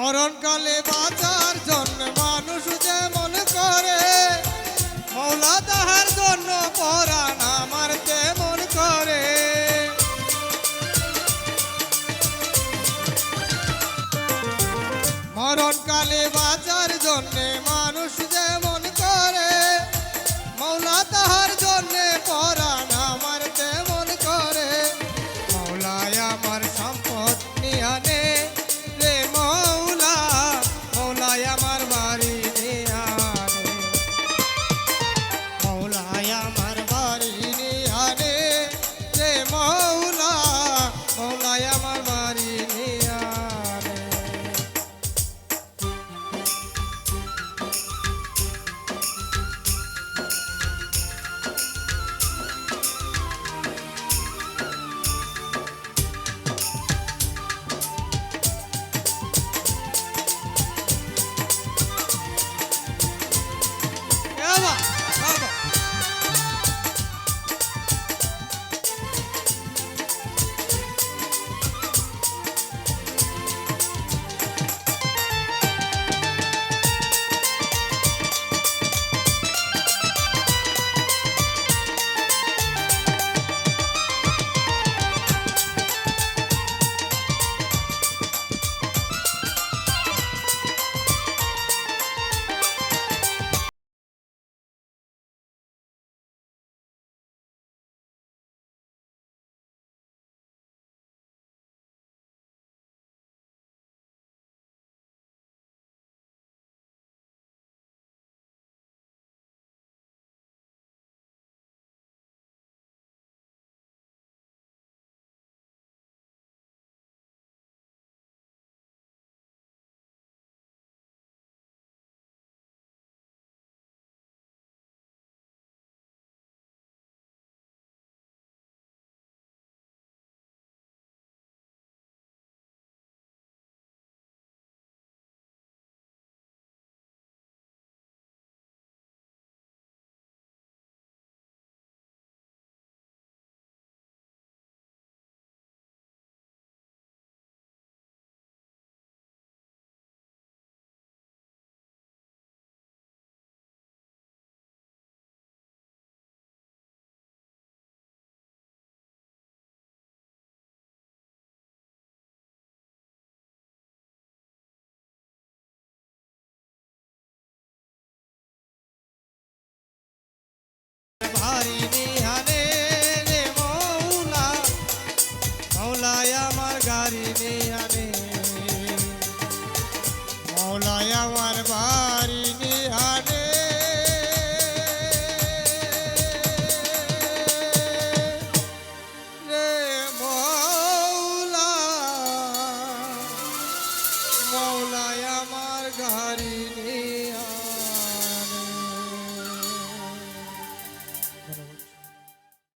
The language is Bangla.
মরণকালে বাঁচার জন্য মানুষ যে মনে করে, মৌলা তাহার জন্য পরাণ আমার তেমন করে। মরণকালে বাঁচার জন্য মানুষ যে মনে করে, মৌলা তাহার মৌলায় আমার গাড়ি